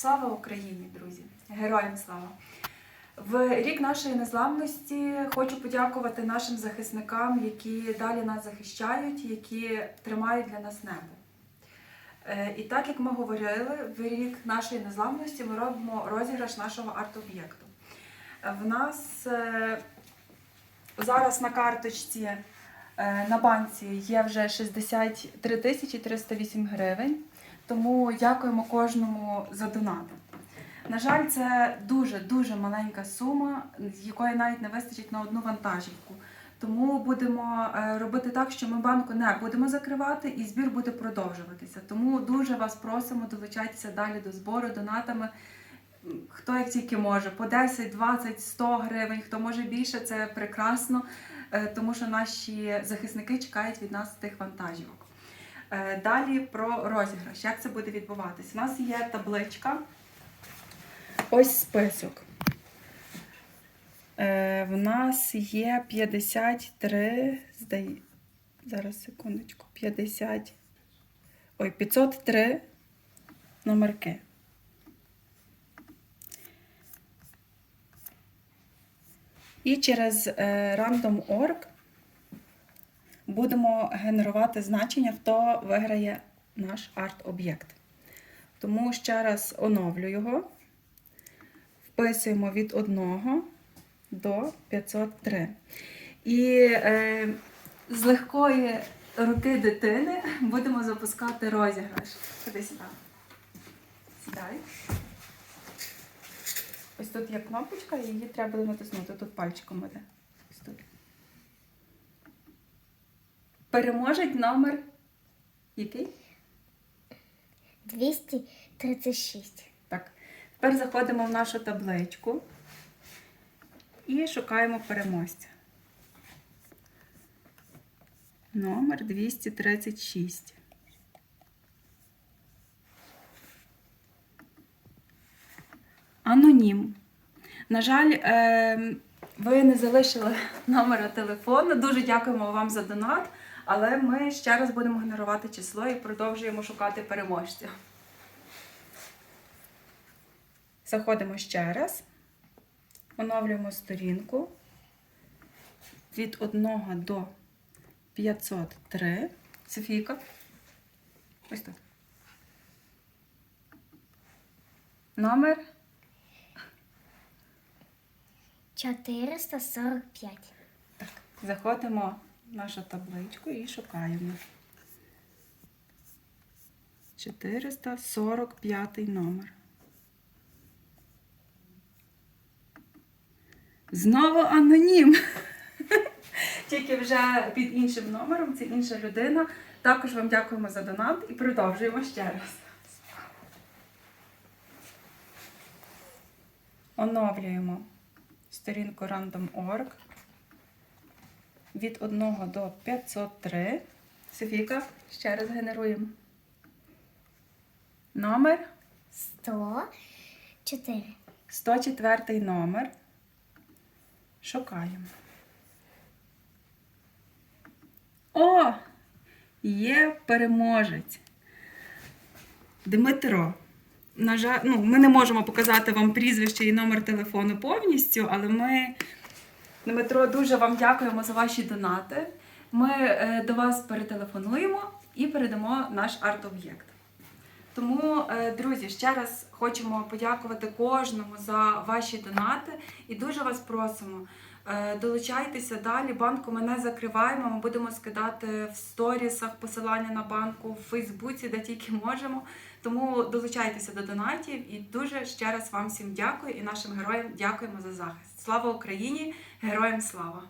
Слава Україні, друзі! Героям слава! В рік нашої незламності хочу подякувати нашим захисникам, які далі нас захищають, які тримають для нас небо. Е, І так як ми говорили, в рік нашої незламності ми робимо розіграш нашого арт-об'єкту. В нас е, зараз на карточці е, на банці є вже 63 тисячі 308 гривень. Тому дякуємо кожному за донати. На жаль, це дуже-дуже маленька сума, якої навіть не вистачить на одну вантажівку. Тому будемо е, робити так, що ми банку не будемо закривати і збір буде продовжуватися. Тому дуже вас просимо долучайтеся далі до збору донатами. Хто як тільки може, по 10, 20, 100 гривень, хто може більше, це прекрасно, е, тому що наші захисники чекають від нас тих вантажівок. Е, Далі про розіграш. Як це буде відбуватись? У нас є табличка. Ось список. Е, в нас є 53, здай... зараз секундочку, 50, ой, 503 номерки. І через е, random.org будемо генерувати значення, хто виграє наш арт-об'єкт. Тому ще раз оновлю його. Вписуємо від 1 до 503. І е, з легкої руки дитини будемо запускати розіграш. Ходи сюди. Сідай. Ось тут є кнопочка, її треба натиснути. Тут пальчиком буде. Ось тут. Переможить номер. Який? 236. Так. Тепер заходимо в нашу табличку і шукаємо переможця. Номер 236. Анонім. На жаль, е, ви не залишили номера телефону. Дуже дякуємо вам за донат, але ми ще раз будемо генерувати число і продовжуємо шукати переможця. Заходимо ще раз, оновлюємо сторінку від 1 до 503. Софійка. Ось тут. Номер 445. Так, заходимо нашу табличку і шукаємо. 445 номер. Знову анонім. Тільки вже під іншим номером, це інша людина. Також вам дякуємо за донат і продовжуємо ще раз. Оновлюємо сторінку random.org від 1 до 503. Софійка, ще раз генеруємо. Номер 104. 104 номер. Шукаємо. О! Є переможець. Дмитро. На жаль, ну, ми не можемо показати вам прізвище і номер телефону повністю, але ми, Дмитро, дуже вам дякуємо за ваші донати. Ми е, до вас перетелефонуємо і передамо наш арт-об'єкт. Тому, е, друзі, ще раз хочемо подякувати кожному за ваші донати і дуже вас просимо. Е, Долучайтеся далі. Банку ми не закриваємо. Ми будемо скидати в сторісах посилання на банку, в Фейсбуці, де тільки можемо. Тому долучайтеся до донатів і дуже ще раз вам всім дякую і нашим героям дякуємо за захист. Слава Україні! Героям слава!